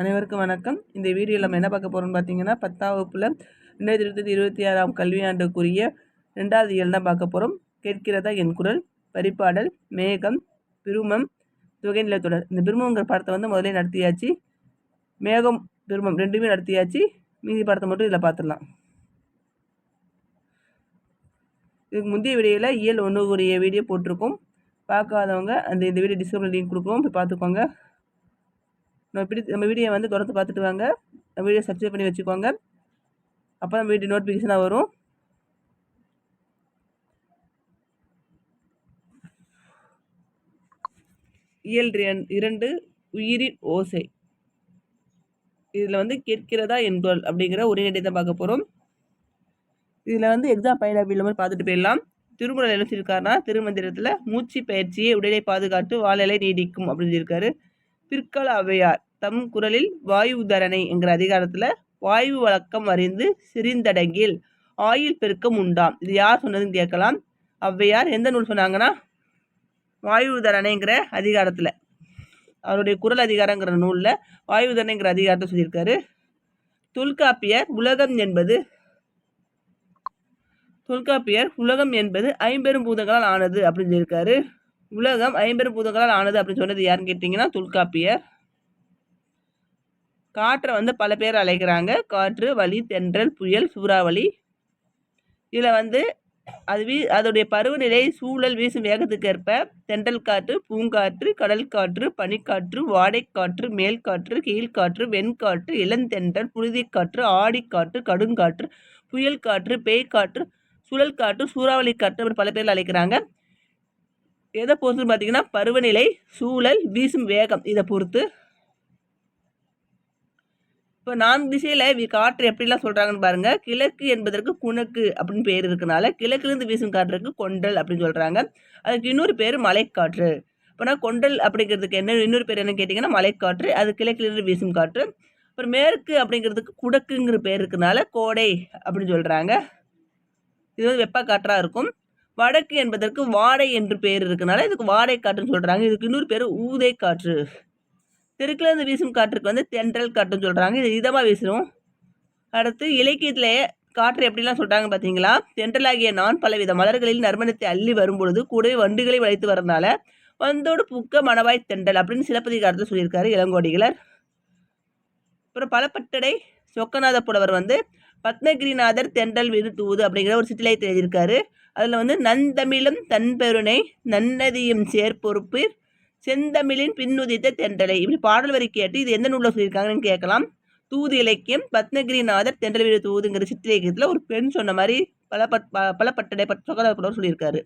அனைவருக்கும் வணக்கம். இந்த வீடியோவில் நம்ம என்ன பார்க்க போகிறோம்னு பார்த்தீங்கன்னா பத்தாம் வகுப்பில் ரெண்டாயிரத்தி இருபத்தி இருபத்தி ஆறாம் கல்வியாண்டுக்குரிய ரெண்டாவது இயல் தான் பார்க்க போகிறோம் கேட்கிறதா என் குரல் பரிப்பாடல் மேகம் பிருமம் தொகைநிலத்தொடர் இந்த பிருமங்கிற படத்தை வந்து முதலே நடத்தியாச்சு. மேகம் பிருமம் ரெண்டுமே நடத்தியாச்சு. மீதி படத்தை மட்டும் இதில் பார்த்துடலாம். இதுக்கு முந்தைய வீடியோவில் இயல் ஒன்றுக்குரிய வீடியோ போட்டிருக்கோம். பார்க்காதவங்க அந்த இந்த வீடியோ டிஸ்கிரிப்ஷன் லிங்க் கொடுக்குறோம். போய் பார்த்துக்கோங்க. நம்ம பிடி நம்ம வீடியோ வந்து தொடர்ந்து பார்த்துட்டு வாங்க. நம்ம வீடியோ சப்ஸ்கிரைப் பண்ணி வச்சுக்கோங்க. அப்போ தான் வீடியோ நோட்டிஃபிகேஷனாக வரும். இயல் இரண்டு உயிரின் ஓசை. இதில் வந்து கேட்கிறதா என்போல் அப்படிங்கிற ஒருங்கிணை தான் பார்க்க போகிறோம் இதில் வந்து எக்ஸாம் பயன் அப்படின்ற மாதிரி பார்த்துட்டு போயிடலாம். திருமுறை என்ன சொல்லியிருக்காருன்னா திருமந்திரத்தில் மூச்சு பயிற்சியை உடலை பாதுகாத்து வாழலை நீடிக்கும் அப்படின்னு சொல்லியிருக்காரு. பிற்கால அவையார். தம் குரலில் வாயு உதரணை என்கிற அதிகாரத்தில் வாயு வழக்கம் அறிந்து சிரிந்தடங்கில் ஆயில் பெருக்கம் உண்டாம். இது யார் சொன்னதுன்னு கேட்கலாம். ஔவையார் எந்த நூல் சொன்னாங்கன்னா? வாயு உதரணைங்கிற அதிகாரத்தில். அவருடைய குரல் அதிகாரங்கிற நூலில் வாயு உதரணைங்கிற அதிகாரத்தை சொல்லியிருக்காரு. தொல்காப்பியர் உலகம் என்பது தொல்காப்பியர் உலகம் என்பது ஐம்பெரும் பூதங்களால் ஆனது அப்படின்னு சொல்லியிருக்காரு. உலகம் ஐம்பெரும் பூதங்களால் ஆனது அப்படின்னு சொன்னது யாருன்னு கேட்டிங்கன்னா தொல்காப்பியர். காற்றை வந்து பல பேர் அழைக்கிறாங்க. காற்று வலி தென்றல் புயல் சூறாவளி. இதில் வந்து அது வீ அதோடைய பருவநிலை சூழல் வீசும் வேகத்துக்கு ஏற்ப தென்றல் காற்று பூங்காற்று கடல் காற்று பனிக்காற்று வாடைக்காற்று மேல்காற்று கீழ்காற்று வெண்காற்று இளந்தென்றல் புழுதிக்காற்று ஆடிக்காற்று கடுங்காற்று புயல் காற்று பேய்க்காற்று சுழல் காற்று சூறாவளி காற்று அப்படி பல பேர் அழைக்கிறாங்க. எதை பொறுத்து பார்த்தீங்கன்னா பருவநிலை சூழல் வீசும் வேகம் இதை பொறுத்து. இப்போ நான்கு திசையில் காற்று எப்படிலாம் சொல்கிறாங்கன்னு பாருங்கள் கிழக்கு என்பதற்கு குணக்கு அப்படின்னு பேர் இருக்கனால கிழக்குலேருந்து வீசும் காற்றுக்கு கொண்டல் அப்படின்னு சொல்கிறாங்க அதுக்கு இன்னொரு பேர் மலைக்காற்று. இப்போனா கொண்டல் அப்படிங்கிறதுக்கு என்ன இன்னொரு பேர் என்ன கேட்டிங்கன்னா மலைக்காற்று. அது கிழக்கிலிருந்து வீசும் காற்று. அப்புறம் மேற்கு அப்படிங்கிறதுக்கு குடக்குங்கிற பேர் இருக்கனால கோடை அப்படின்னு சொல்கிறாங்க இது வந்து வெப்பக்காற்றாக இருக்கும். வடக்கு என்பதற்கு வாடை என்று பேர் இருக்கனால இதுக்கு வாடை காற்றுன்னு சொல்கிறாங்க இதுக்கு இன்னொரு பேர் ஊதை காற்று தெருக்கிலேருந்து வீசும் காற்றுக்கு வந்து தென்றல் காற்றுன்னு சொல்கிறாங்க இது இதமாக வீசும் அடுத்து இலக்கியத்தில் காற்று எப்படிலாம் சொல்கிறாங்க பார்த்தீங்களா தென்றலாகிய நான் பலவித மலர்களில் நறுமணத்தை அள்ளி வரும்பொழுது கூடவே வண்டுகளை வளைத்து வரனால வந்தோடு புக்க மணவாய் தென்றல் அப்படின்னு சிலப்பதிகாரத்தில் சொல்லியிருக்காரு இளங்கோடிகளர். அப்புறம் பலப்பட்டடை சொக்கநாத புலவர் வந்து பத்மகிரிநாதர் தென்றல் வீடு தூது அப்படிங்கிற ஒரு சித்திலையத்தை எழுதியிருக்காரு. அதில் வந்து நந்தமிழும் தன்பெருனை நன்னதியும் சேர்பொறுப்பில் செந்தமிழின் பின்னுதித்த தென்றலை. இப்படி பாடல் வரி கேட்டு இது எந்த நூலில் சொல்லியிருக்காங்கன்னு கேட்கலாம். தூது இலக்கியம் பத்மகிரிநாதர் தென்றல் வீடு தூதுங்கிற சித்திரேக்கியத்தில் ஒரு பெண் சொன்ன மாதிரி பல பட் பல பட்டடை பட் சொல்லியிருக்காரு.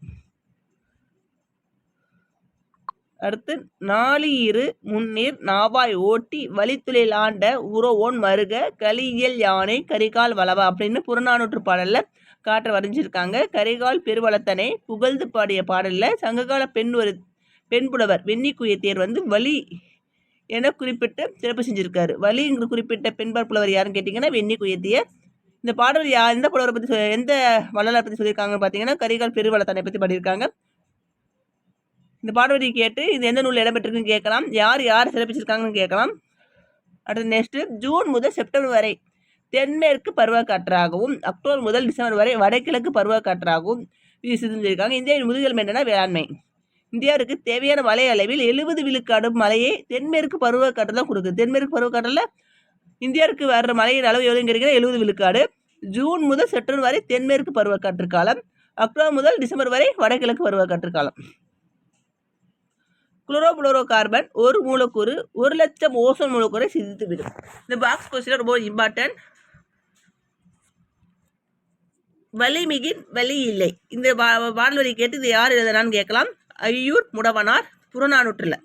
அடுத்து நாளியிரு முன்னீர் நாவாய் ஓட்டி வழித்துளையில் ஆண்ட உறவோன் மருக கலியல் யானை கரிகால் வளவா அப்படின்னு புறநானூற்று பாடலில் காற்ற வரைஞ்சிருக்காங்க. கரிகால் பெருவளத்தனை புகழ்ந்து பாடிய பாடலில் சங்ககால பெண் ஒரு பெண் புலவர் வெண்ணி குயத்தியர் வந்து வலி என குறிப்பிட்டு சிறப்பு செஞ்சுருக்காரு. வலிங்கிற குறிப்பிட்ட பெண்பார் புலவர் யாருன்னு கேட்டிங்கன்னா வெண்ணி குயத்தியர் இந்த பாடல் யா எந்த புலவரை பற்றி எந்த வள்ளலாரை பற்றி சொல்லியிருக்காங்கன்னு பார்த்தீங்கன்னா கரிகால் பெருவளத்தனை பற்றி பாடியிருக்காங்க. இந்த பாடவரி கேட்டு இது எந்த நூலில் இடம்பெற்றிருக்குன்னு கேட்கலாம். யார் யார் சிறப்பிச்சிருக்காங்கன்னு கேட்கலாம். அடுத்து நெக்ஸ்ட்டு ஜூன் முதல் செப்டம்பர் வரை தென்மேற்கு பருவக்காற்றாகவும் அக்டோபர் முதல் டிசம்பர் வரை வடகிழக்கு பருவக்காற்றாகவும் வீசுதுன்னு சொல்லியிருக்காங்க இந்தியாவின் முதுகெலும்பு என்னென்னா வேளாண்மை. இந்தியாவுக்கு தேவையான மழை அளவில் எழுபது விழுக்காடு மழையை தென்மேற்கு பருவக்காற்று தான் கொடுக்குது. தென்மேற்கு பருவக்காற்றில் இந்தியாவுக்கு வர்ற மழையின் அளவு எவ்வளோ எழுபது விழுக்காடு ஜூன் முதல் செப்டம்பர் வரை தென்மேற்கு பருவக்காற்று காலம். அக்டோபர் முதல் டிசம்பர் வரை வடகிழக்கு பருவக்காற்று காலம். குளோரோபுளோரோ கார்பன் ஒரு மூலக்கூறு ஒரு லட்சம் ஓசோன் மூலக்கூறை சிதித்து விடும் இந்த பாக்ஸ் கொஸ்டின் ரொம்ப இம்பார்ட்டன்ட் வலிமிகின் வலி இல்லை இந்த பாடல் வரி கேட்டு இது யார் எழுதுனான்னு கேட்கலாம். ஐயூர் முடவனார் புறநானூற்றில்.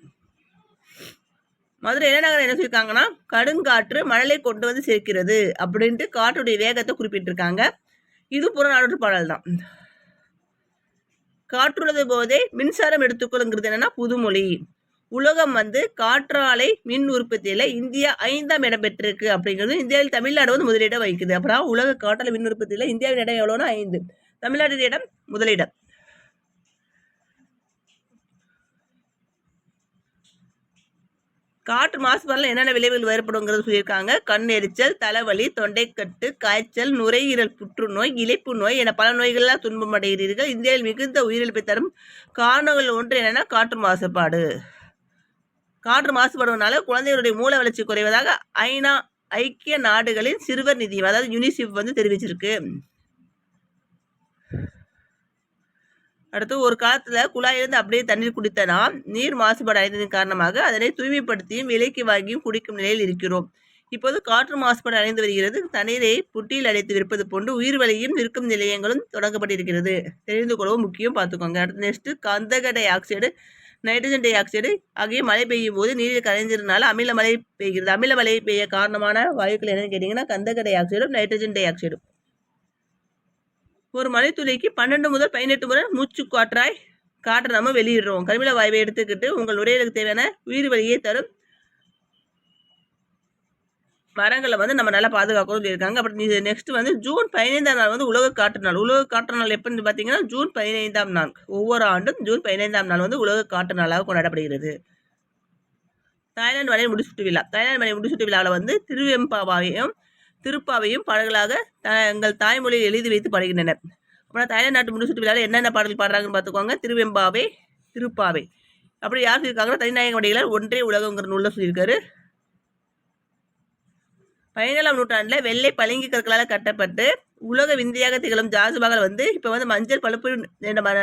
மதுரை இளைநகரம் என்ன சொல்லியிருக்காங்கன்னா கடுங்காற்று மழலை கொண்டு வந்து சேர்க்கிறது அப்படின்ட்டு காற்றுடைய வேகத்தை குறிப்பிட்டிருக்காங்க. இது புறநானூற்று பாடல் தான். காற்றுள்ளது போதே மின்சாரம் எடுத்துக்கொள்ளுங்கிறது என்னன்னா புதுமொழி. உலகம் வந்து காற்றாலை மின் உற்பத்தியில் இந்தியா ஐந்தாம் இடம் பெற்றிருக்கு அப்படிங்கிறது இந்தியாவில் தமிழ்நாடு வந்து முதலிடம் வகிக்குது. அப்புறம் உலக காற்றாலை மின் உற்பத்தியில் இந்தியாவின் இடம் எவ்வளோன்னா ஐந்து. தமிழ்நாட்டின் இடம் முதலிடம் காற்று மாசுபாடில் என்னென்ன விளைவுகள் வேறுபடுங்கிறது சொல்லியிருக்காங்க. கண் எரிச்சல் தலைவலி தொண்டைக்கட்டு காய்ச்சல் நுரையீரல் புற்றுநோய் இழைப்பு நோய் என பல நோய்களால் துன்பமடைகிறீர்கள். இந்தியாவில் மிகுந்த உயிரிழப்பை தரும் காரணங்கள் ஒன்று என்னென்னா காற்று மாசுபாடு. காற்று மாசுபடுவதனால குழந்தைகளுடைய மூல வளர்ச்சி குறைவதாக ஐநா ஐக்கிய நாடுகளின் சிறுவர் நிதியம் அதாவது யூனிசெஃப் வந்து தெரிவிச்சிருக்கு. அடுத்து ஒரு காலத்தில் குழாயிலிருந்து அப்படியே தண்ணீர் குடித்த நாம் நீர் மாசுபாடு அடைந்ததன் காரணமாக அதனை தூய்மைப்படுத்தியும் விலைக்கு வாங்கியும் குடிக்கும் நிலையில் இருக்கிறோம். இப்போது காற்று மாசுபாடு அடைந்து வருகிறது. தண்ணீரை புட்டியில் அடைத்து விற்பது போன்று உயிர் வலியும் இருக்கும் நிலையங்களும் தொடங்கப்பட்டிருக்கிறது. தெரிந்து கொள்ளவும் முக்கியம் பார்த்துக்கோங்க. அடுத்து நெக்ஸ்ட்டு கந்தக dioxide nitrogen dioxide. ஆகிய மழை பெய்யும் போது நீரில் கரைஞ்சிருந்தால அமில மழை பெய்கிறது. அமில மழை பெய்ய காரணமான வாயுக்கள் என்னன்னு கேட்டிங்கன்னா கந்தக டை ஆக்சைடும் நைட்ரஜன் டை ஆக்சைடும். ஒரு மழைத்துளிக்கு பன்னெண்டு முதல் பதினெட்டு முறை மூச்சு காற்றாய் காற்றை நம்ம வெளியிடுறோம். கருமில வாயுவை எடுத்துக்கிட்டு உங்கள் நுரையீரலுக்கு தேவையான உயிர் வழியை தரும் மரங்களை வந்து நம்ம நல்லா பாதுகாக்கணும் சொல்லியிருக்காங்க. அப்புறம் நெக்ஸ்ட் வந்து ஜூன் பதினைந்தாம் நாள் வந்து உலக காற்று நாள். உலக காற்று நாள் எப்போன்னு பார்த்தீங்கன்னா ஜூன் பதினைந்தாம் நாள். ஒவ்வொரு ஆண்டும் ஜூன் பதினைந்தாம் நாள் வந்து உலக காற்று நாளாக கொண்டாடப்படுகிறது. தாய்லாந்து மலை முடிச்சுட்டு விழா. தாய்லாந்து மலை முடிசூட்டு விழாவில் வந்து திருவெம்பாவையும் திருப்பாவையும் பாடல்களாக எங்கள் தாய்மொழியில் எழுதி வைத்து பாடுகின்றனர். அப்புறம் தாய்லாந்து நாட்டு முடிச்சுட்டு விழாவில் என்னென்ன பாடல் பாடுறாங்கன்னு பார்த்துக்கோங்க. திருவெம்பாவை திருப்பாவை. அப்படி யார் சொல்லியிருக்காங்கன்னா தனிநாயக வடிகளால் ஒன்றே உலகங்கிற நூலில் சொல்லியிருக்காரு. பதினேழாம் நூற்றாண்டில் வெள்ளை பளிங்கு கற்களால் கட்டப்பட்டு உலக விந்தியாக திகழும் ஜாஜ்மஹால் வந்து இப்போ வந்து மஞ்சள் பழுப்பு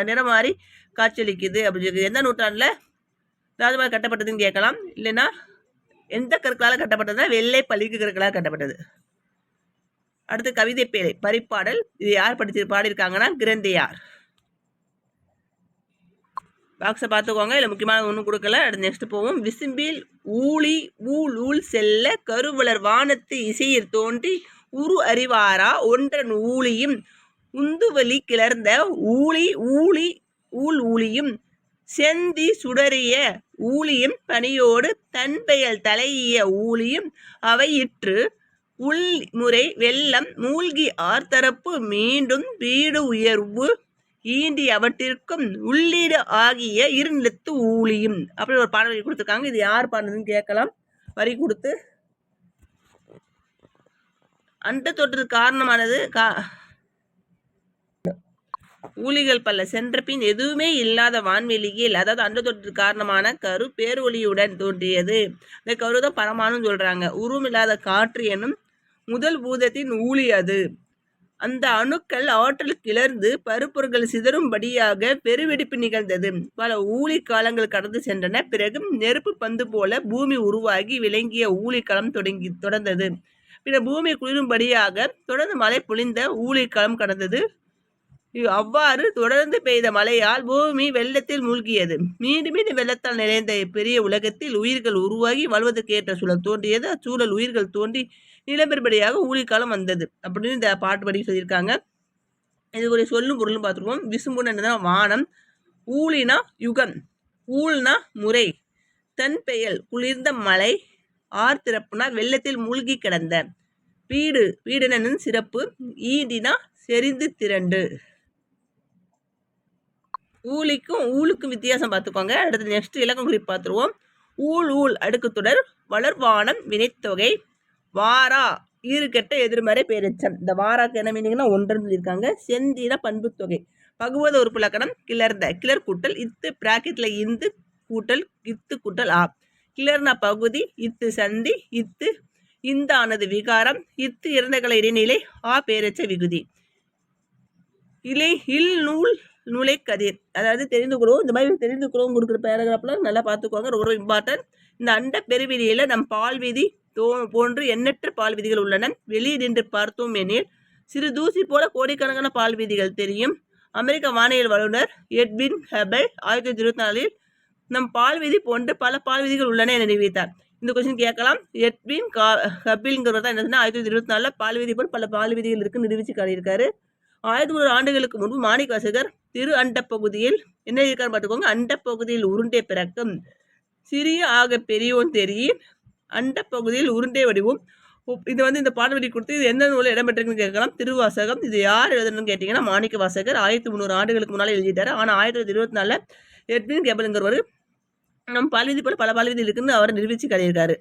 நிறம் மாறி காட்சியளிக்குது அப்படின்னு சொல்லி எந்த நூற்றாண்டில் தாஜ்மஹால் கட்டப்பட்டதுன்னு கேட்கலாம். இல்லைன்னா எந்த கற்களால் கட்டப்பட்டதுன்னா வெள்ளை பளிங்கு கற்களால் கட்டப்பட்டது. அடுத்து கவிதை பேரை பரிப்பாடல். இது யார் படித்து பாடியிருக்காங்கன்னா கிரந்தையார். பாக்ஸை பார்த்துக்கோங்க. இல்லை முக்கியமான ஒன்றும் கொடுக்கல. அடுத்து நெக்ஸ்ட் போவோம். விசும்பில் ஊழி ஊழ் ஊழ் செல்ல கருவலர் வானத்து இசையில் தோன்றி உரு அறிவாரா? ஒன்றன் ஊழியும் உந்துவலி கிளர்ந்த ஊழி ஊழி ஊழ் ஊழியும் செந்தி சுடறிய ஊழியும் பணியோடு தன்பெயல் தலையிய ஊழியும் அவையிற்று உள்முறை வெள்ளம் மூழ்கி ஆர்த்தரப்பு மீண்டும் வீடு உயர்வு ஈண்டி அவற்றிற்கும் உள்ளீடு ஆகிய இருநிலத்து ஊழியும். அப்படி ஒரு பாடல் கொடுத்துருக்காங்க. இது யார் பாடுறதுன்னு கேட்கலாம். வரி கொடுத்து. அண்ட தொற்று காரணமானது கா ஊழிகள் பல. சென்ற பின் எதுவுமே இல்லாத வான்வெளியில் அதாவது அண்ட தொற்று காரணமான கரு பேரொழியுடன் தோன்றியது. இந்த கரு தான் பரமானு சொல்றாங்க. உருவம் இல்லாத காற்று எனும் முதல் பூதத்தின் ஊழி அது. அந்த அணுக்கள் ஆற்றல் கிளர்ந்து பருப்பொருட்கள் சிதறும்படியாக பெருவெடிப்பு நிகழ்ந்தது. பல ஊழி காலங்கள் கடந்து சென்றன. பிறகு நெருப்பு பந்து போல பூமி உருவாகி விளங்கிய ஊழிக்களம் தொடங்கி தொடர்ந்தது. பிற பூமி குளிரும்படியாக தொடர்ந்து மழை பொழிந்த ஊழிக்களம் கடந்தது. அவ்வாறு தொடர்ந்து பெய்த மழையால் பூமி வெள்ளத்தில் மூழ்கியது. மீண்டும் மீண்டும் வெள்ளத்தால் நிறைந்த பெரிய உலகத்தில் உயிர்கள் உருவாகி வாழ்வதற்கேற்ற சூழல் தோன்றியது. அச்சூழல் உயிர்கள் தோன்றி நிலப்பெருபடியாக ஊழிக்காலம் வந்தது. அப்படின்னு இந்த பாட்டு படி சொல்லியிருக்காங்க. இதுக்குரிய சொல்லும் பொருளும் பார்த்துருவோம். விசும்புன்னு வானம் ஊழினா யுகம் ஊழ்னா முறை தன் பெயல் குளிர்ந்த மலை ஆர் திறப்புனா வெள்ளத்தில் மூழ்கி கிடந்த வீடு வீடுனன் சிறப்பு ஈண்டினா செறிந்து திரண்டு. ஊழிக்கும் ஊழுக்கும் வித்தியாசம் பார்த்துக்கோங்க. அடுத்து நெக்ஸ்ட் இலக்கம் குறிப்பு பார்த்துருவோம். ஊழ் ஊழ் அடுக்குத்துடர் வளர்வானம் வினைத்தொகை வாரா ஈறுகெட்ட எதிர்மறை பேரச்சம். இந்த வாராக்கு என்ன மீனிங்னா ஒன்றுன்னு சொல்லியிருக்காங்க செந்தின பண்பு தொகை. பகுவத உறுப்பு லக்கணம் கிளர்ந்த கிளர் கூட்டல் இத்து பிராக்கெட்ல இந்து கூட்டல் இத்து கூட்டல் ஆ. கிளர்னா பகுதி இத்து சந்தி இத்து இந்தானது விகாரம் இத்து இறந்தகளை இடைநிலை ஆ பேரச்ச விகுதி. இலை இல் நூல் நுழைக்கதிர் அதாவது தெரிந்து கொள்வோம். இந்த மாதிரி தெரிந்து கொள்வோம் கொடுக்குற பேராகிராஃபில் நல்லா பார்த்துக்கோங்க. ரொம்ப இம்பார்ட்டன்ட் இந்த அண்ட பெருவிதியில் நம் பால் விதி தோ போன்று எண்ணற்ற பால் விதிகள் உள்ளன. வெளியே நின்று பார்த்தோம் எனில் சிறு தூசி போல கோடிக்கணக்கான பால் விதிகள் தெரியும். அமெரிக்க வானியல் வல்லுநர் எட்வின் ஹெபல் ஆயிரத்தி தொள்ளாயிரத்தி இருபத்தி நாலில் நம் பால் விதி போன்று பல பால் விதிகள் உள்ளன என நிரூபித்தார். இந்த கொஸ்டின் கேட்கலாம். எட்வின் கா ஹபில்ங்கிறவர் தான் என்ன ஆயிரத்தி தொள்ளாயிரத்தி இருபத்தி நாலில் பால் விதி போல் பல பால் விதிகள் இருக்குன்னு நிரூபித்து காட்டியிருக்காரு. ஆயிரத்தி நூறு ஆண்டுகளுக்கு முன்பு மாணிக்க வாசகர் திரு அண்ட பகுதியில் என்ன இருக்கான்னு பார்த்துக்கோங்க. அண்ட பகுதியில் உருண்டை பிறக்கும். சிறிய ஆக பெரியோன் தெரியும். அண்ட பகுதியில் உருண்டை வடிவும். இது வந்து இந்த பாடவெளி கொடுத்து இது எந்த நூலில் இடம்பெற்றிருக்குன்னு கேட்கலாம். திருவாசகம் இது யார் எழுதணும்னு கேட்டிங்கன்னா மாணிக்க வாசகர் ஆயிரத்தி முந்நூறு ஆண்டுகளுக்கு முன்னால் எழுதிட்டார். ஆனால் ஆயிரத்தி தொள்ளாயிரத்தி இருபத்தி நாலில் எட்வின் கேபலுங்கிறவர் நம் பல்விதி போல பல பல்விதி இருக்குன்னு அவர் நிரூபித்து கழியிருக்காரு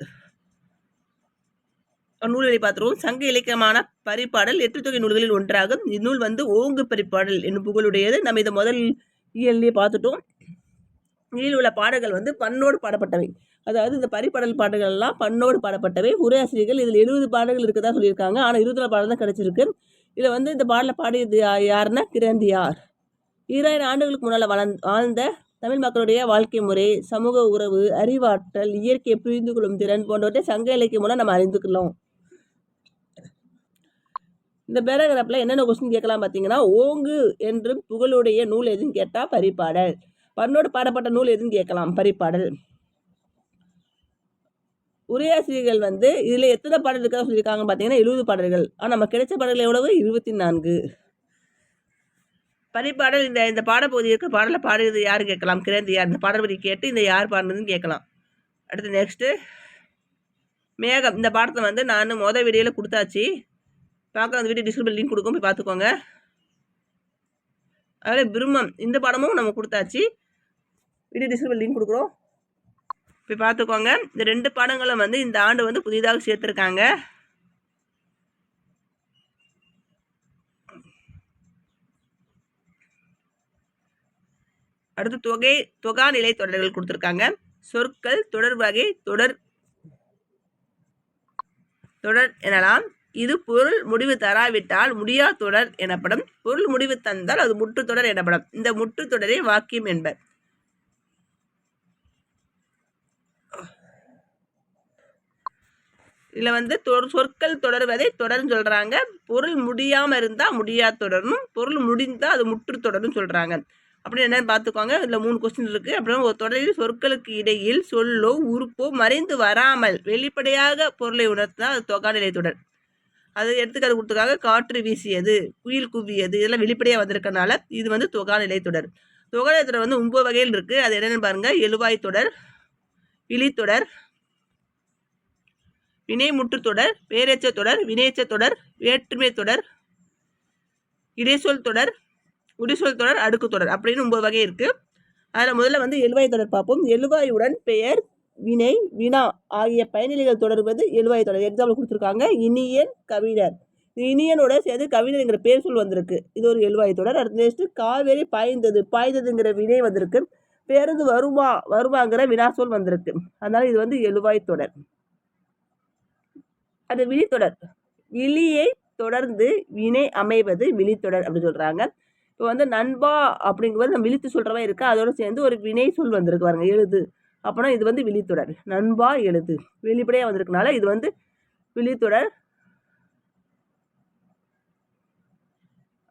நூல்களை பார்த்துருவோம். சங்க இலக்கியமான பரிப்பாடல் எட்டு தொகை நூல்களில் ஒன்றாகும். இந்நூல் வந்து ஓங்கு பரிப்பாடல் என்னும் புகழுடையது. நம்ம இதை முதல் இயல்லையே பார்த்துட்டோம். இதில் உள்ள பாடல்கள் வந்து பண்ணோடு பாடப்பட்டவை. அதாவது இந்த பரிபாடல் பாடல்கள் எல்லாம் பண்ணோடு பாடப்பட்டவை. உரையாசிரியர்கள் இதில் எழுபது பாடல்கள் இருக்கதா சொல்லியிருக்காங்க. ஆனால் இருபத்தி நாலு பாடல் தான் கிடச்சிருக்கு. இதில் வந்து இந்த பாடலை பாடியது யாருன்னா கிரந்தியார். ஈராயிரம் ஆண்டுகளுக்கு முன்னால் வளர்ந் வாழ்ந்த தமிழ் மக்களுடைய வாழ்க்கை முறை சமூக உறவு அறிவாற்றல் இயற்கையை புரிந்து கொள்ளும் திறன் போன்றவற்றை சங்க இலக்கியம் மூலம் நம்ம அறிந்துக்கலாம் இந்த பேராகிராஃபில் என்னென்ன கொஸ்டின் கேட்கலாம் பார்த்தீங்கன்னா ஓங்கு என்றும் புகழுடைய நூல் எதுன்னு கேட்டால் பரிப்பாடல். பண்ணோடு பாடப்பட்ட நூல் எதுன்னு கேட்கலாம் பரிப்பாடல். உரையாசிரியர்கள் வந்து இதில் எத்தனை பாடல் இருக்கா சொல்லியிருக்காங்க பார்த்தீங்கன்னா எழுபது பாடல்கள். ஆனால் நம்ம கிடைச்ச பாடல்கள் எவ்வளவு? இருபத்தி நான்கு. பரிப்பாடல் இந்த இந்த பாடப்பகுதிக்கு பாடலை பாடுறது யார் கேட்கலாம்? கிரந்தியார். இந்த பாடல் கேட்டு இந்த யார் பாடினதுன்னு கேட்கலாம். அடுத்து நெக்ஸ்ட்டு மேகம். இந்த பாடத்தை வந்து நான் மொதல் வீடியோவில் கொடுத்தாச்சு. பார்க்க அந்த வீடியோ டிஸ்கிரிப்ஷன் லிங்க் கொடுக்கும் போய் பார்த்துக்கோங்க. அதில் பிரம்மம் இந்த படமும் நம்ம கொடுத்தாச்சு. வீடியோ டிஸ்கிரிப்ஷன் லிங்க் கொடுக்குறோம். போய் பார்த்துக்கோங்க. இந்த ரெண்டு படங்களும் வந்து இந்த ஆண்டு வந்து புதிதாக சேர்த்துருக்காங்க. அடுத்து தொகை தொகா நிலை தொடர்கள் கொடுத்துருக்காங்க. சொற்கள் தொடர் வகை தொடர் தொடர் எனலாம். இது பொருள் முடிவு தராவிட்டால் முடியா தொடர் எனப்படும். பொருள் முடிவு தந்தால் அது முற்று தொடர் எனப்படும். இந்த முற்று தொடரே வாக்கியம் என்பர். இதில் வந்து தொ- சொற்கள் தொடர்வதை தொடர்னு சொல்கிறாங்க பொருள் முடியாமல் இருந்தால் முடியா தொடரணும் பொருள் முடிந்தால் அது முற்று தொடரும் சொல்கிறாங்க அப்படி என்னன்னு பார்த்துக்கோங்க. இதில் மூணு கொஸ்டின் இருக்குது அப்புறம் ஒரு தொடரில் சொற்களுக்கு இடையில் சொல்லோ உறுப்போ மறைந்து வராமல் வெளிப்படையாக பொருளை உணர்த்தினால் அது தொகாநிலை தொடர். அது எடுத்துக்காது கொடுத்துக்காக காற்று வீசியது குயில் குவியது இதெல்லாம் வெளிப்படையாக வந்திருக்கனால இது வந்து தொகாநிலை தொடர். தொகாநிலை தொடர் வந்து ஒம்பது வகையில் இருக்குது அது என்னென்னு பாருங்கள் எழுவாய் தொடர் இழித்தொடர் வினைமுற்று தொடர் தொடர் வினையச்ச தொடர் வேற்றுமை தொடர் இடைச்சொல் தொடர் உரிசொல் தொடர் அடுக்கு தொடர் அப்படின்னு ஒம்பது வகை இருக்குது அதில் முதல்ல வந்து எழுவாய் தொடர் பார்ப்போம். எழுவாயுடன் பெயர் வினை வினா ஆகிய பயனிலைகள் தொடர்வது எழுவாய் தொடர். எக்ஸாம்பிள் கொடுத்துருக்காங்க. இனியன் கவிஞர். இனியனோட சேர்ந்து கவிஞர்ங்கிற பேர் சொல் வந்திருக்கு. இது ஒரு எழுவாய் தொடர். அடுத்து நெக்ஸ்ட்டு காவேரி பாய்ந்தது. பாய்ந்ததுங்கிற வினை வந்திருக்கு. பேருந்து வருமா வருமாங்கிற வினா சொல் வந்திருக்கு. அதனால் இது வந்து எழுவாய் தொடர். அது விழித்தொடர் விழியை தொடர்ந்து வினை அமைவது விழித்தொடர் அப்படின்னு சொல்கிறாங்க இப்போ வந்து நண்பா அப்படிங்கும்போது நம்ம விழித்து சொல்கிறவன் இருக்கா? அதோட சேர்ந்து ஒரு வினை சொல் வந்திருக்கு பாருங்க. எழுது. அப்போனா இது வந்து விழித்தொடர் நண்பா எழுது வெளிப்படையாக வந்திருக்கனால இது வந்து விழித்தொடர்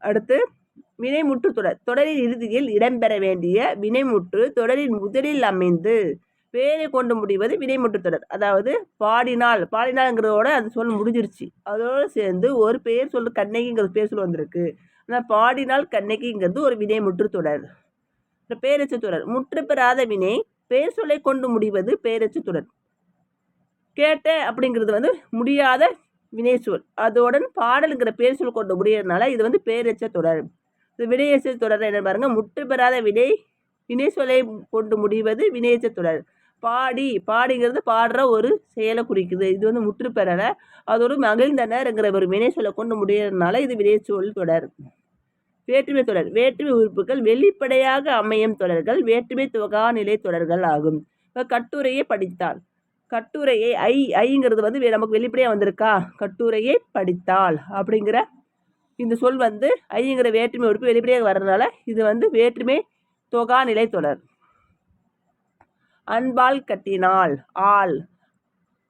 அடுத்து வினைமுற்று தொடர். தொடரின் இறுதியில் இடம்பெற வேண்டிய வினைமுற்று தொடரின் முதலில் அமைந்து பேரை கொண்டு முடிவது வினைமுற்று தொடர். அதாவது பாடினால் பாடினால்ங்கிறதோட அது சொல் முடிஞ்சிருச்சு. அதோடு சேர்ந்து ஒரு பெயர் சொல் கண்ணகிங்கிற பேர் சொல் வந்திருக்கு. ஆனால் பாடினால் கண்ணகிங்கிறது ஒரு வினைமுற்று தொடர். பேரச்சு தொடர். முற்று பெறாத வினை பெயர் சொல்லை கொண்டு முடிவது பேரச்சு தொடர். கேட்ட அப்படிங்கிறது வந்து முடியாத வினைச்சொல் அதோடன் பாடலுங்கிற பேர் சொல் கொண்டு முடியறதுனால இது வந்து பேரச்ச தொடர். இது வினையச்ச தொடர் என்ன பாருங்க முற்று பெறாத வினை வினை சொல்லை கொண்டு முடிவது வினையச்ச தொடர். பாடி பாடிங்கிறது பாடுற ஒரு செயலை குறிக்குது. இது வந்து முற்று பெறலை அதோடு மகிழ்ந்தனர்ங்கிற ஒரு வினை சொல்லை கொண்டு முடியறதுனால இது வினைச்சொல் தொடர். வேற்றுமை தொடர். வேற்றுமை உறுப்புகள் வெளிப்படையாக அமையும் தொடர்கள் வேற்றுமை தொகா தொடர்கள் ஆகும். இப்போ கட்டுரையை படித்தால். கட்டுரையை ஐ ஐங்கிறது வந்து நமக்கு வெளிப்படையாக வந்திருக்கா? கட்டுரையை படித்தால் அப்படிங்கிற இந்த சொல் வந்து ஐங்கிற வேற்றுமை உறுப்பு வெளிப்படையாக வர்றதுனால இது வந்து வேற்றுமை தொகாநிலை தொடர். அன்பால் கட்டினால் ஆள்.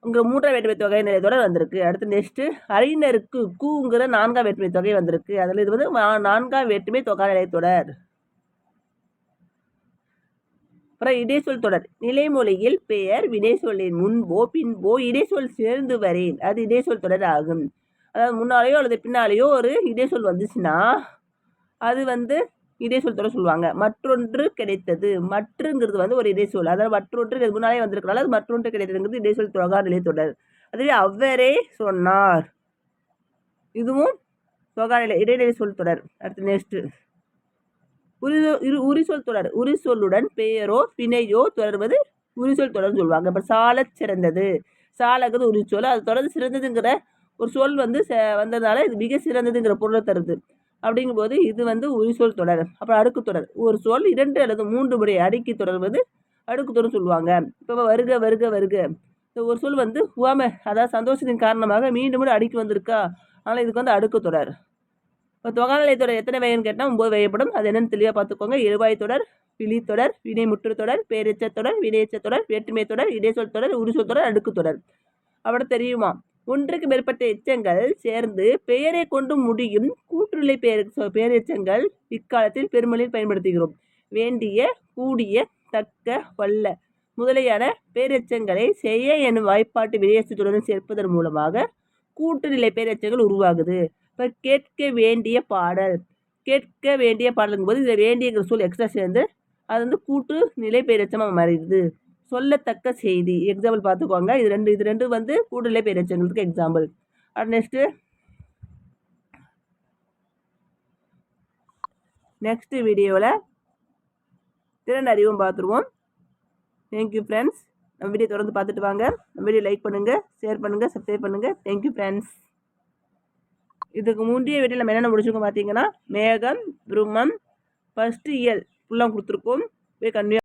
இங்கே மூன்றாம் வேற்றுமை தொகை நிலையத்தோட வந்திருக்கு. அடுத்து நெக்ஸ்ட்டு அறிஞருக்கு கூங்கிற நான்காம் வேற்றுமை தொகை வந்திருக்கு. அதில் இது வந்து நான்காம் வேற்றுமை தொகா நிலையத்தொடர். தொடர் அப்புறம் இடைச்சொல் தொடர். நிலைமொழியில் பெயர் வினைச்சொல்லின் முன்போ பின்போ இடைச்சொல் சேர்ந்து வரேன் அது இடைச்சொல் தொடர் ஆகும். அதாவது முன்னாலேயோ அல்லது பின்னாலேயோ ஒரு இடைச்சொல் வந்துச்சுன்னா அது வந்து இதே தொடர் சொல்லுவாங்க. மற்றொன்று கிடைத்தது. மற்றுங்கிறது வந்து ஒரு இடைச்சொல் அதாவது மற்றொன்று முன்னாலே வந்திருக்கனால அது மற்றொன்று கிடைத்ததுங்கிறது இடைச்சொல் தொகா நிலை தொடர். அதுவே அவரே சொன்னார். இதுவும் தொகா நிலை இடைநிலை சொல் தொடர். அடுத்து நெக்ஸ்ட்டு உரி இரு உரிசொல் தொடர். உரிசொல்லுடன் பெயரோ பிணையோ தொடர்வது உரிசொல் தொடர்னு சொல்லுவாங்க. இப்போ சால சிறந்தது சாலங்கிறது உரிச்சொல் அது தொடர்ந்து சிறந்ததுங்கிற ஒரு சொல் வந்து வந்ததுனால இது மிக சிறந்ததுங்கிற பொருளை தருது. அப்படிங்கும்போது இது வந்து உரிசொல் தொடர் அப்புறம் அடுக்கு தொடர். ஒரு சொல் இரண்டு அல்லது மூன்று முறை அடுக்கி தொடர்வது அடுக்கு தொடர் சொல்லுவாங்க. இப்போ வருக வருக வருக. இந்த ஒரு சொல் வந்து உவமை அதாவது சந்தோஷத்தின் காரணமாக மீண்டும் மீண்டும் அடுக்கி வந்திருக்கா? அதனால் இதுக்கு வந்து அடுக்கு தொடர். இப்போ தொகைநிலை தொடர் எத்தனை வகைன்னு கேட்டால் ஒம்பது வகைப்படும் அது என்னென்னு தெளிவாக பார்த்துக்கோங்க எழுவாய் தொடர் பிழி தொடர் வினை முற்று தொடர் பேரெச்ச தொடர் வினையச்ச தொடர் வேற்றுமை தொடர் இடைச்சொல் தொடர் உரிசொல் தொடர் அடுக்கு தொடர். அப்புறம் தெரியுமா? ஒன்றுக்கு மேற்பட்ட எச்சங்கள் சேர்ந்து பெயரை கொண்டு முடியும் கூற்றுநிலை பெயர் பேரெச்சங்கள் இக்காலத்தில் பெருமளில் பயன்படுத்துகிறோம். வேண்டிய கூடிய தக்க வல்ல முதலியான பேரெச்சங்களை செய்ய எனும் வாய்ப்பாட்டு வினையச்சத்துடன் சேர்ப்பதன் மூலமாக கூட்டுநிலை பேரெச்சங்கள் உருவாகுது. இப்போ கேட்க வேண்டிய பாடல். கேட்க வேண்டிய பாடலுங்கும் போது இதில் வேண்டியங்கிற சொல் எக்ஸ்ட்ரா சேர்ந்து அது வந்து கூட்டு நிலை பேரெச்சமாக மாறிடுது. சொல்லத்தக்க செய்தி. எக்ஸாம்பிள் பார்த்துக்கோங்க. இது ரெண்டு இது ரெண்டு வந்து கூடுதலை பேரெச்சங்களுக்கு எக்ஸாம்பிள் அட் நெக்ஸ்ட்டு நெக்ஸ்ட் வீடியோவில் திறன் அறிவும் பார்த்துருவோம். தேங்க்யூ ஃப்ரெண்ட்ஸ் நம்ம வீடியோ தொடர்ந்து பார்த்துட்டு வாங்க. நம்ம வீடியோ லைக் பண்ணுங்கள் ஷேர் பண்ணுங்கள் சப்ஸ்கிரைப் பண்ணுங்கள் தேங்க்யூ ஃப்ரெண்ட்ஸ் இதுக்கு முந்தைய வீடியோ நம்ம என்னென்ன முடிச்சிருக்கோம் பார்த்தீங்கன்னா மேகம் பிரம்மம் ஃபஸ்ட்டு இயல் ஃபுல்லாக கொடுத்துருக்கோம். போய் கன்வியூ